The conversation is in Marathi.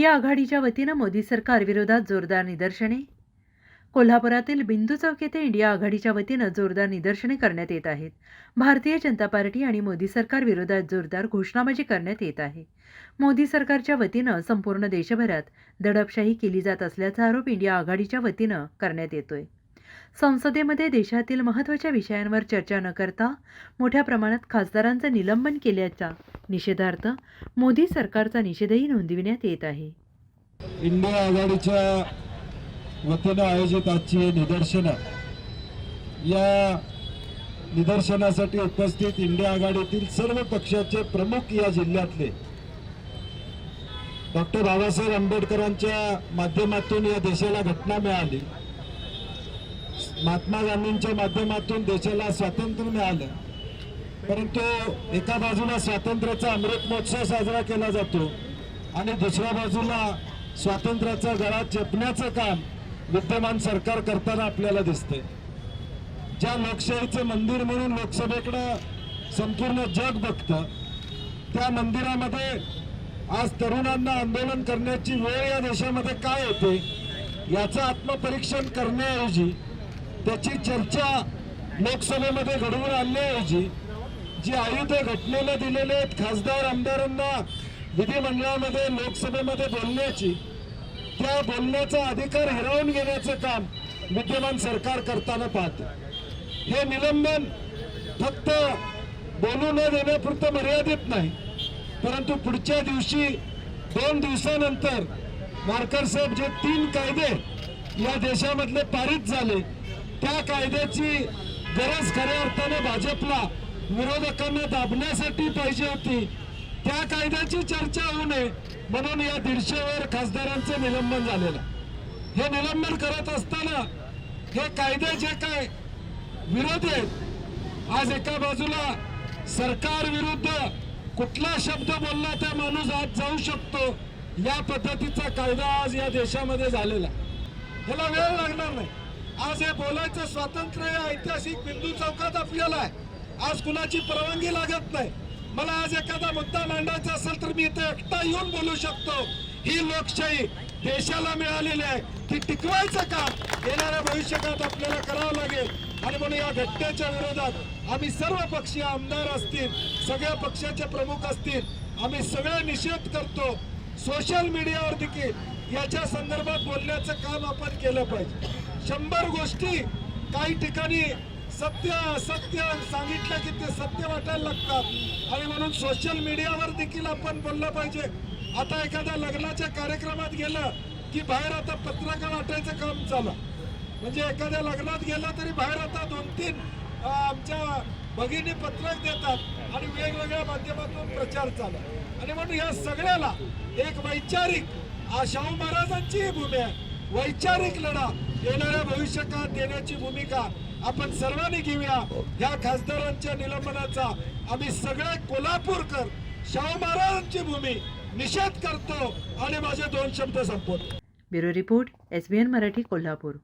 इंडिया आघाडीच्या वतीनं मोदी सरकार विरोधात जोरदार निदर्शने. कोल्हापुरातील बिंदू चौक येथे इंडिया आघाडीच्या वतीनं जोरदार निदर्शने करण्यात येत आहेत. भारतीय जनता पार्टी आणि मोदी सरकार विरोधात जोरदार घोषणाबाजी करण्यात येत आहे. मोदी सरकारच्या वतीनं संपूर्ण देशभरात दडपशाही केली जात असल्याचा आरोप इंडिया आघाडीच्या वतीनं करण्यात येतोय. संसदेमध्ये देशातील महत्त्वाच्या विषयांवर चर्चा न करता मोठ्या प्रमाणात खासदारांचं निलंबन केल्याच्या निषेधार्थ मोदी सरकारचा निषेधही नोंदविण्यात येत आहे. इंडिया आघाडीच्या वतीनं आयोजित आजची निदर्शनं या निदर्शनासाठी उपस्थित इंडिया आघाडीतील सर्व पक्षाचे प्रमुख या जिल्ह्यातले डॉक्टर बाबासाहेब आंबेडकरांच्या माध्यमातून या देशाला घटना मिळाली. महात्मा गांधींच्या माध्यमातून देशाला स्वातंत्र्य मिळालं. परंतु एका बाजूला स्वातंत्र्याचा अमृत महोत्सव साजरा केला जातो आणि दुसऱ्या बाजूला स्वातंत्र्याचा गळा चेपण्याचं काम विद्यमान सरकार करताना आपल्याला दिसतंय. ज्या लोकशाहीचं मंदिर म्हणून लोकसभेकडं संपूर्ण जग बघतं त्या मंदिरामध्ये आज तरुणांना आंदोलन करण्याची वेळ या देशामध्ये काय येते याचं आत्मपरीक्षण करण्याऐवजी त्याची चर्चा लोकसभेमध्ये घडवून आणण्याऐवजी जी आयुध घटनेला दिलेले आहेत खासदार आमदारांना विधिमंडळामध्ये लोकसभेमध्ये बोलण्याची त्या बोलण्याचा अधिकार हिरावून घेण्याचं काम विद्यमान सरकार करताना पाहते. हे निलंबन फक्त बोलू न देण्यापुरतं मर्यादित नाही परंतु पुढच्या दिवशी दोन दिवसानंतर वारकर साहेब जे तीन कायदे या देशामधले पारित झाले त्या कायद्याची गरज खऱ्या अर्थाने भाजपला विरोधकांना दाबण्यासाठी पाहिजे होती. त्या कायद्याची चर्चा होऊ नये म्हणून या दीडशेवर खासदारांचं निलंबन झालेलं हे निलंबन करत असताना हे कायदे जे काय विरोधी आहेत आज एका बाजूला सरकार विरुद्ध कुठला शब्द बोलला त्या माणूस आज जाऊ शकतो या पद्धतीचा कायदा आज या देशामध्ये झालेला ह्याला वेळ लागणार नाही. आज हे बोलायचं स्वातंत्र्य हे ऐतिहासिक बिंदू चौकात आपल्याला आहे. आज कुणाची परवानगी लागत नाही. मला आज एखादा मुद्दा मांडायचा असेल तर मी इथे एकटा येऊन बोलू शकतो. ही लोकशाही देशाला मिळालेली आहे. ती टिकवायचं काम येणाऱ्या भविष्यकाळात आपल्याला करावं लागेल. आणि म्हणून या घटनेच्या विरोधात आम्ही सर्व पक्षीय आमदार असतील सगळ्या पक्षाचे प्रमुख असतील आम्ही सगळे निषेध करतो. सोशल मीडियावर देखील याच्या संदर्भात बोलण्याचं काम आपण केलं पाहिजे. शंभर गोष्टी काही ठिकाणी सत्य असत्य सांगितलं की ते सत्य वाटायला लागतात. आणि म्हणून सोशल मीडियावर देखील आपण बोललं पाहिजे. आता एखाद्या लग्नाच्या कार्यक्रमात गेलं की बाहेर आता पत्रका वाटायचं काम चालू म्हणजे एखाद्या लग्नात गेलं तरी बाहेर आता दोन तीन आमच्या भगिनी पत्रक देतात आणि वेगवेगळ्या माध्यमातून प्रचार चालू आणि म्हणून या सगळ्याला एक वैचारिक शाहू महाराजांचीही भूमी आहे. वैचारिक लढा. येणाऱ्या भविष्यकाळात देण्याची भूमिका आपण सर्वांनी घेऊया. ह्या खासदारांच्या निलंबनाचा आम्ही सगळे कोल्हापूरकर शाहू महाराजांची भूमी निषेध करतो आणि माझे दोन शब्द संपवतो. Bureau report S B N Marathi Kolhapur.